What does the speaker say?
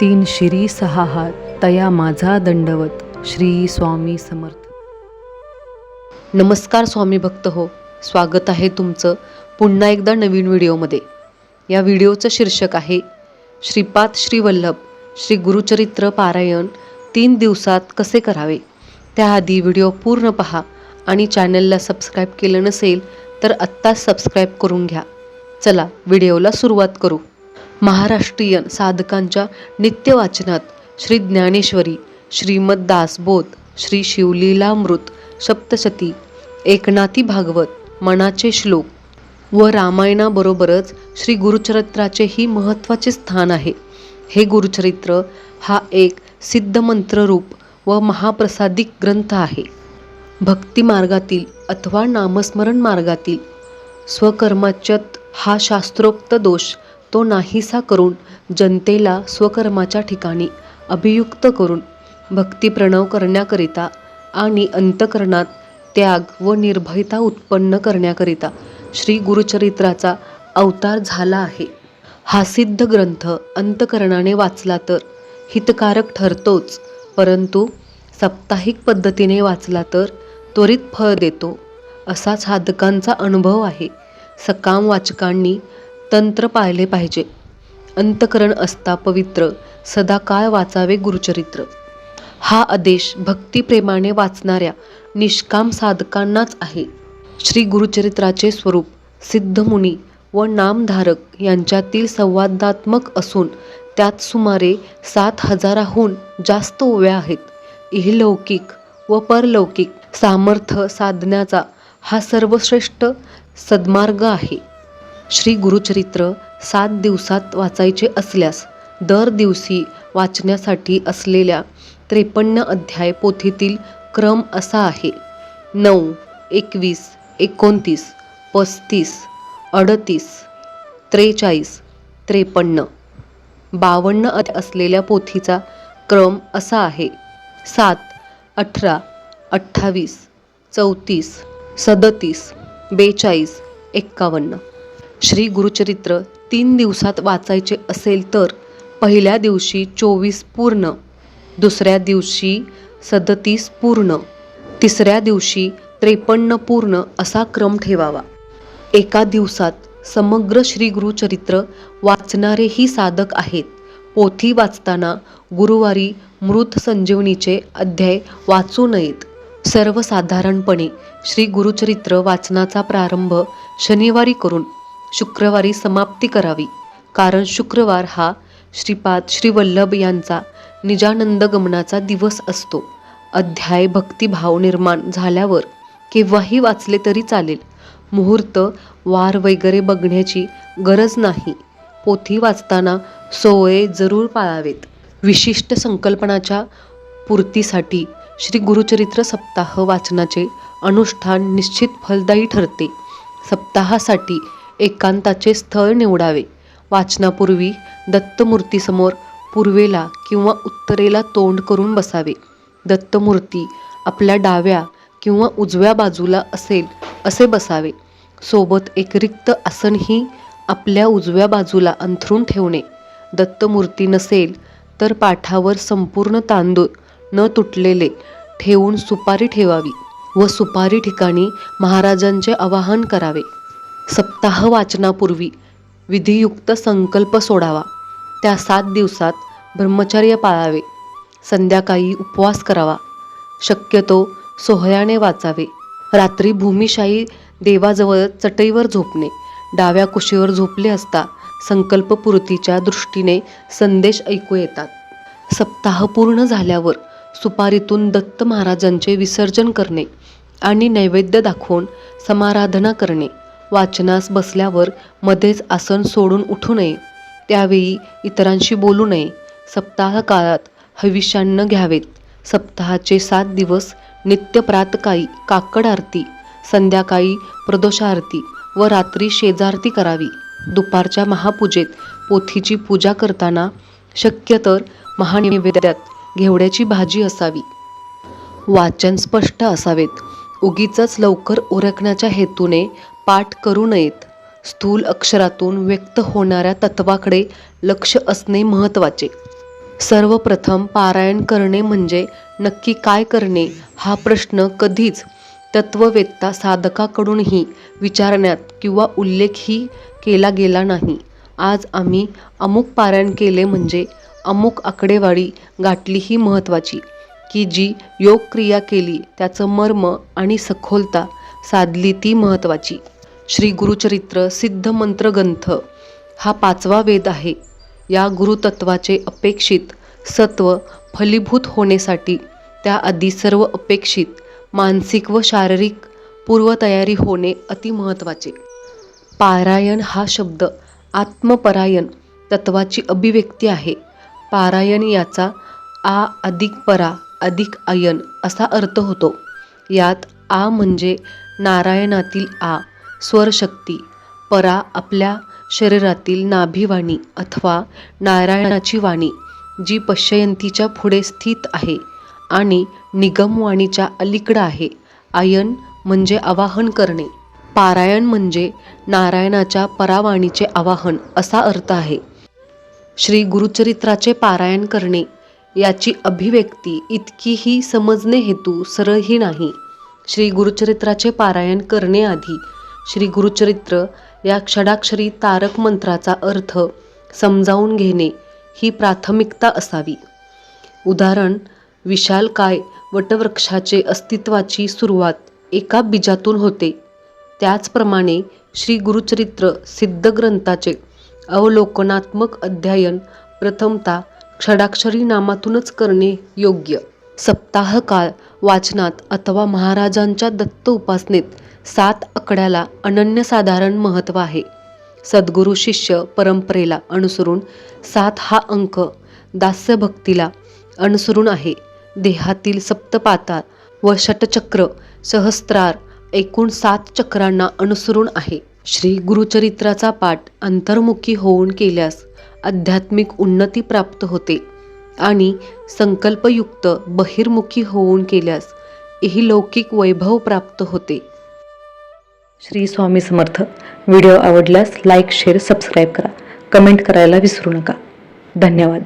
तीन शिरी सहा हात तया माझा दंडवत श्री स्वामी समर्थ. नमस्कार स्वामी भक्त हो स्वागत आहे तुमचं पुन्हा एकदा नवीन व्हिडिओमध्ये. या व्हिडिओचं शीर्षक आहे श्रीपाद श्री वल्लभ श्री गुरुचरित्र पारायण तीन दिवसात कसे करावे? त्याआधी व्हिडिओ पूर्ण पहा आणि चॅनलला सबस्क्राईब केलं नसेल तर आत्ताच सबस्क्राईब करून घ्या. चला व्हिडिओला सुरुवात करू. महाराष्ट्रीयन साधकांच्या नित्य वाचनात श्री ज्ञानेश्वरी श्रीमद दासबोध श्री शिवलीलामृत सप्तशती एकनाथी भागवत मनाचे श्लोक व रामायणाबरोबरच श्री गुरुचरित्राचेही महत्त्वाचे स्थान आहे. हे गुरुचरित्र हा एक सिद्धमंत्ररूप व महाप्रसादिक ग्रंथ आहे. भक्ती मार्गातील अथवा नामस्मरण मार्गातील स्वकर्माच्यत हा शास्त्रोक्त दोष तो नाहीसा करून जनतेला स्वकर्माच्या ठिकाणी अभियुक्त करून भक्तिप्रणव करण्याकरिता आणि अंतकरणात त्याग व निर्भयता उत्पन्न करण्याकरिता श्री गुरुचरित्राचा अवतार झाला आहे. हा सिद्ध ग्रंथ अंतकरणाने वाचला तर हितकारक ठरतोच परंतु साप्ताहिक पद्धतीने वाचला तर त्वरित फळ देतो असा साधकांचा अनुभव आहे. सकाम वाचकांनी तंत्र पाळले पाहिजे. अंतकरण असता पवित्र सदाकाळ वाचावे गुरुचरित्र. हा आदेश भक्तिप्रेमाने वाचणाऱ्या निष्काम साधकांनाच आहे. श्री गुरुचरित्राचे स्वरूप सिद्धमुनी व नामधारक यांच्यातील संवादात्मक असून त्यात सुमारे सात हजाराहून जास्त ओव्या आहेत. इहलौकिक व परलौकिक सामर्थ्य साधण्याचा हा सर्वश्रेष्ठ सद्मार्ग आहे. श्री गुरुचरित्र सात दिवसात वाचायचे असल्यास दर दिवशी वाचण्यासाठी असलेल्या त्रेपन्न अध्याय पोथीतील क्रम असा आहे. नऊ एकवीस एकोणतीस पस्तीस अडतीस त्रेचाळीस त्रेपन्न. बावन्न अध्याय असलेल्या पोथीचा क्रम असा आहे. सात अठरा अठ्ठावीस चौतीस सदतीस बेचाळीस एक्कावन्न. श्री गुरुचरित्र तीन दिवसात वाचायचे असेल तर पहिल्या दिवशी चोवीस पूर्ण दुसऱ्या दिवशी सदतीस पूर्ण तिसऱ्या दिवशी त्रेपन्न पूर्ण असा क्रम ठेवावा. एका दिवसात समग्र श्री गुरुचरित्र वाचणारेही साधक आहेत. पोथी वाचताना गुरुवारी मृत संजीवनीचे अध्याय वाचू नयेत. सर्वसाधारणपणे श्री गुरुचरित्र वाचनाचा प्रारंभ शनिवारी करून शुक्रवारी समाप्ती करावी. कारण शुक्रवार हा श्रीपाद श्रीवल्लभ यांचा निजानंद गमनाचा दिवस असतो. अध्याय भक्तिभाव निर्माण झाल्यावर केव्हाही वाचले तरी चालेल. मुहूर्त वार वगैरे बघण्याची गरज नाही. पोथी वाचताना सोये जरूर पाळावेत. विशिष्ट संकल्पनाच्या पूर्तीसाठी श्री गुरुचरित्र सप्ताह वाचनाचे अनुष्ठान निश्चित फलदायी ठरते. सप्ताहासाठी एकांताचे स्थळ निवडावे. वाचनापूर्वी दत्तमूर्तीसमोर पूर्वेला किंवा उत्तरेला तोंड करून बसावे. दत्तमूर्ती आपल्या डाव्या किंवा उजव्या बाजूला असेल असे बसावे. सोबत एक रिक्त आसनही आपल्या उजव्या बाजूला अंथरून ठेवणे. दत्तमूर्ती नसेल तर पाठावर संपूर्ण तांदूळ न तुटलेले ठेवून सुपारी ठेवावी व सुपारी ठिकाणी महाराजांचे आवाहन करावे. सप्ताह वाचनापूर्वी विधियुक्त संकल्प सोडावा. त्या सात दिवसात ब्रह्मचर्य पाळावे. संध्याकाळी उपवास करावा. शक्यतो सोहळ्याने वाचावे. रात्री भूमिशाही देवाजवळ चटईवर झोपणे. डाव्या कुशीवर झोपले असता संकल्पपूर्तीच्या दृष्टीने संदेश ऐकू येतात. सप्ताह पूर्ण झाल्यावर सुपारीतून दत्त महाराजांचे विसर्जन करणे आणि नैवेद्य दाखवून समाराधना करणे. वाचनास बसल्यावर मध्येच आसन सोडून उठू नये. त्यावेळी इतरांशी बोलू नये. सप्ताह काळात हविष्यान्न घ्यावेत. सप्ताहाचे सात दिवस नित्य प्रातकाळी काकड आरती संध्याकाळी प्रदोषारती व रात्री शेजारती करावी. दुपारच्या महापूजेत पोथीची पूजा करताना शक्य तर महानिवेद्यात घेवड्याची भाजी असावी. वाचन स्पष्ट असावेत. उगीच लवकर उरकण्याच्या हेतूने पाठ करू नयेत. स्थूल अक्षरातून व्यक्त होणाऱ्या तत्वाकडे लक्ष असणे महत्त्वाचे. सर्वप्रथम पारायण करणे म्हणजे नक्की काय करणे हा प्रश्न कधीच तत्ववेत्ता साधकाकडूनही विचारण्यात किंवा उल्लेखही केला गेला नाही. आज आम्ही अमुक पारायण केले म्हणजे अमुक आकडेवारी गाठली ही महत्त्वाची की जी योग क्रिया केली त्याचं मर्म आणि सखोलता साधली ती महत्त्वाची. श्री गुरुचरित्र सिद्ध मंत्रग्रंथ हा पाचवा वेद आहे. या गुरुतत्वाचे अपेक्षित सत्व फलीभूत होण्यासाठी त्याआधी सर्व अपेक्षित मानसिक व शारीरिक पूर्वतयारी होणे अतिमहत्त्वाचे पारायण हा शब्द आत्मपरायण तत्वाची अभिव्यक्ती आहे. पारायण याचा आ अधिक परा अधिक आयन असा अर्थ होतो. यात आ म्हणजे नारायणातील आ. स्वरशक्ती परा आपल्या शरीरातील नाभिवाणी अथवा नारायणाची वाणी जी पश्चयंतीच्या पुढे स्थित आहे आणि निगमवाणीच्या अलीकडं आहे. आयन म्हणजे आवाहन करणे. पारायण म्हणजे नारायणाच्या परावाणीचे आवाहन असा अर्थ आहे. श्री गुरुचरित्राचे पारायण करणे याची अभिव्यक्ती इतकीही समजणे हेतू सरळही नाही. श्री गुरुचरित्राचे पारायण करण्याआधी श्री गुरुचरित्र या षडाक्षरी तारक मंत्राचा अर्थ समजावून घेणे ही प्राथमिकता असावी. उदाहरण विशालकाय वटवृक्षाचे अस्तित्वाची सुरुवात एका बीजातून होते. त्याचप्रमाणे श्री गुरुचरित्र सिद्ध ग्रंथाचे अवलोकनात्मक अध्ययन प्रथमता क्षडाक्षरी नामातूनच करणे योग्य. सप्ताहकाळ वाचनात अथवा महाराजांच्या दत्त उपासनेत सात आकड्याला अनन्यसाधारण महत्त्व आहे. सद्गुरू शिष्य परंपरेला अनुसरून सात हा अंक दास्यभक्तीला अनुसरून आहे. देहातील सप्तपातार व षटचक्र सहस्त्रार एकूण सात चक्रांना अनुसरून आहे. श्री गुरुचरित्राचा पाठ अंतर्मुखी होऊन केल्यास आध्यात्मिक उन्नती प्राप्त होते. आणि संकल्पयुक्त बहिर्मुखी होऊन केल्यास ही लौकिक वैभव प्राप्त होते. श्री स्वामी समर्थ. व्हिडिओ आवडल्यास लाईक शेअर सबस्क्राईब करा. कमेंट करायला विसरू नका. धन्यवाद.